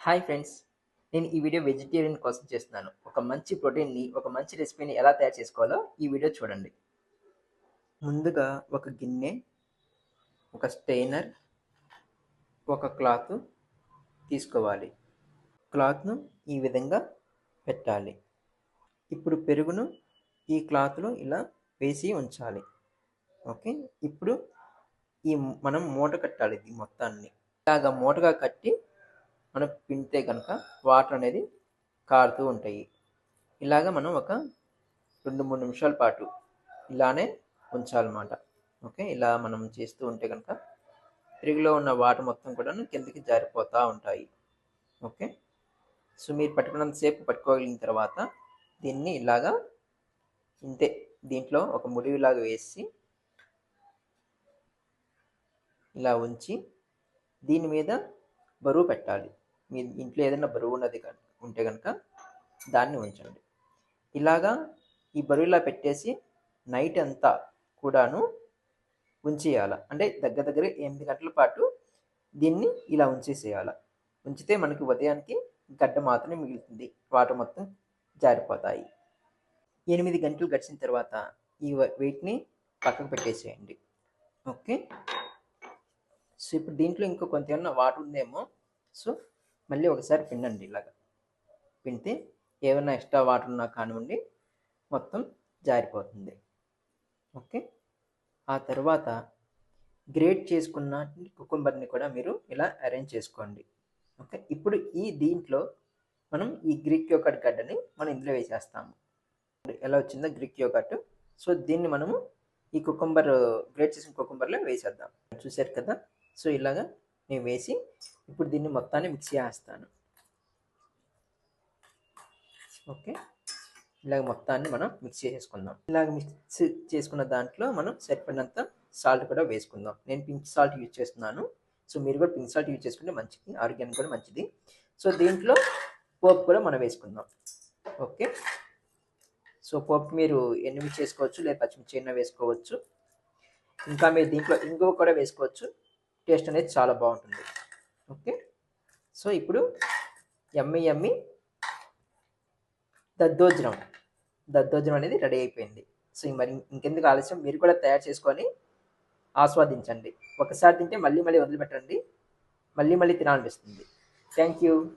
Hi friends నేను ఈ video vegetarian కోసం చేస్తున్నాను. ఒక మంచి ప్రోటీన్ని ఒక మంచి రెసిపీని ఎలా తయారు చేసుకోవాలో ఈ వీడియో చూడండి. ముందుగా ఒక గిన్నె ఒక స్టెయినర్ ఒక క్లాత్ తీసుకోవాలి. క్లాత్ను ఈ విధంగా పెట్టాలి. ఇప్పుడు పెరుగును ఈ క్లాత్లో ఇలా వేసి ఉంచాలి. ఓకే? ఇప్పుడు ఈ మనం మూట కట్టాలి ఇది మొత్తాన్ని. ఇలాగ మూటగా కట్టి మనం పిండితే కనుక వాటర్ అనేది కారుతూ ఉంటాయి. ఇలాగ మనం ఒక రెండు మూడు నిమిషాల పాటు ఇలానే ఉంచాలన్నమాట. ఓకే? ఇలా మనం చేస్తూ ఉంటే కనుక పెరుగులో ఉన్న వాటర్ మొత్తం కూడా కిందకి జారిపోతూ ఉంటాయి. ఓకే? సో మీరు పట్టుకున్నంతసేపు పట్టుకోగలిగిన తర్వాత దీన్ని ఇలాగా ఇంతే దీంట్లో ఒక ముడివిలాగా వేసి ఇలా ఉంచి దీని మీద బరువు పెట్టాలి. మీ ఇంట్లో ఏదైనా బరువు ఉన్నది ఉంటే కనుక దాన్ని ఉంచండి. ఇలాగా ఈ బరువు ఇలా పెట్టేసి నైట్ అంతా కూడాను ఉంచేయాల. అంటే దగ్గర దగ్గర ఎనిమిది గంటల పాటు దీన్ని ఇలా ఉంచేసేయాల. ఉంచితే మనకి ఉదయానికి గడ్డ మాత్రమే మిగులుతుంది. వాటర్ మొత్తం జారిపోతాయి. ఎనిమిది గంటలు గడిచిన తర్వాత ఈ వెయిట్ని పక్కకు పెట్టేసేయండి. ఓకే? సో ఇప్పుడు దీంట్లో ఇంకో కొంత ఏమన్నా వాటర్ ఉందేమో? సో మళ్ళీ ఒకసారి పిండండి ఇలాగా. పిండితే ఏమైనా ఎక్స్ట్రా వాటర్ ఉన్నా కానివ్వండి మొత్తం జారిపోతుంది. ఓకే? ఆ తర్వాత గ్రేట్ చేసుకున్న కుకుంబర్ని కూడా మీరు ఇలా అరేంజ్ చేసుకోండి. ఓకే? ఇప్పుడు ఈ దీంట్లో మనం ఈ గ్రీక్ యోకట్ గడ్డని మనం ఇందులో వేసేస్తాము. ఎలా వచ్చిందో గ్రీక్ యోకట్ సో దీన్ని మనము ఈ కుకుంబర్ గ్రేట్ చేసిన కుకుంబర్లో వేసేద్దాం. చూసారు కదా? సో ఇలాగా నేను వేసి ఇప్పుడు దీన్ని మొత్తాన్ని మిక్స్ చేస్తాను. ఓకే ఇలాగ మొత్తాన్ని మనం మిక్స్ చేసేసుకుందాం ఇలాగ మిక్స్ చేసుకున్న దాంట్లో మనం సరిపడినంత సాల్ట్ కూడా వేసుకుందాం. నేను పింక్ సాల్ట్ యూజ్ చేస్తున్నాను. సో మీరు కూడా పింక్ సాల్ట్ యూజ్ చేసుకుంటే మంచిది. ఆరోగ్యానికి కూడా మంచిది. సో దీంట్లో పోపు కూడా మనం వేసుకుందాం. ఓకే సో పోపు మీరు ఎనిమిది చేసుకోవచ్చు లేదా పచ్చిమిర్చి అయినా వేసుకోవచ్చు. ఇంకా మీరు దీంట్లో ఇంగువ కూడా వేసుకోవచ్చు. టేస్ట్ అనేది చాలా బాగుంటుంది. ఓకే? సో ఇప్పుడు ఎమ్మి ఎమ్మి దద్దోజనం. దద్దోజనం అనేది రెడీ అయిపోయింది. సో మరి ఇంకెందుకు ఆలస్యం? మీరు కూడా తయారు చేసుకొని ఆస్వాదించండి. ఒకసారి తింటే మళ్ళీ మళ్ళీ వదిలిపెట్టండి. మళ్ళీ మళ్ళీ తినాలనిపిస్తుంది. Thank you.